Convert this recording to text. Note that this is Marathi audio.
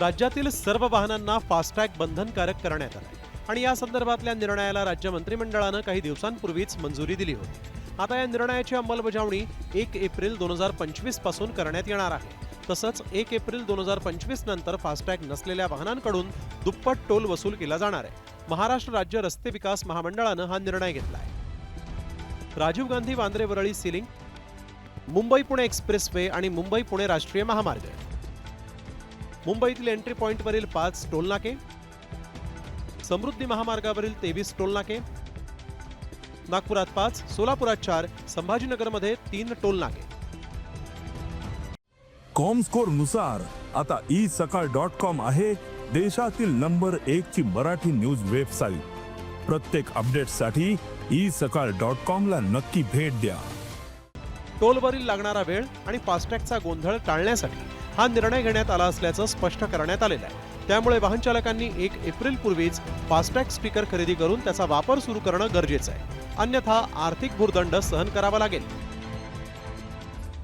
राज्यातील सर्व वाहनांना फास्टॅग बंधनकारक करण्यात आलं. आणि या संदर्भातल्या निर्णयाला राज्य मंत्रिमंडळानं काही दिवसांपूर्वीच मंजुरी दिली होती. आता या निर्णयाची अंमलबजावणी एक एप्रिल दोन हजार पंचवीसपासून करण्यात येणार आहे. तसंच एक एप्रिल दोन हजार पंचवीस नंतर फास्टॅग नसलेल्या वाहनांकडून दुप्पट टोल वसूल केला जाणार आहे. महाराष्ट्र राज्य रस्ते विकास महामंडळानं हा निर्णय घेतला आहे Rajiv Gandhi Vandre Worli sea link Mumbai Pune expressway आणि मुंबई पुणे राष्ट्रीय महामार्ग. मुंबईतील एंट्री पॉइंटवरील पाच टोल नाके समृद्धी महामार्गावरील तेवीस टोल नाके नागपुरात पाच सोलापुरात चार संभाजीनगरमध्ये तीन टोल नाके कॉमस्कोरनुसार आता ई सकाळ डॉट कॉम आहे देशातील नंबर एक ची मराठी न्यूज वेबसाईट. प्रत्येक अपडेटसाठी ई सकाळ डॉट कॉम ला नक्की भेट द्या. टोलवरील लागणारा वेळ आणि फास्टॅगचा गोंधळ टाळण्यासाठी हा निर्णय घेण्यात आला असल्याचं स्पष्ट करण्यात आलेलं आहे. त्यामुळे वाहनचालकांनी एक एप्रिलपूर्वीच फास्टॅग स्पीकर खरेदी करून त्याचा वापर सुरू करणं गरजेचं आहे. अन्यथा आर्थिक भूर्दंड सहन करावा लागेल.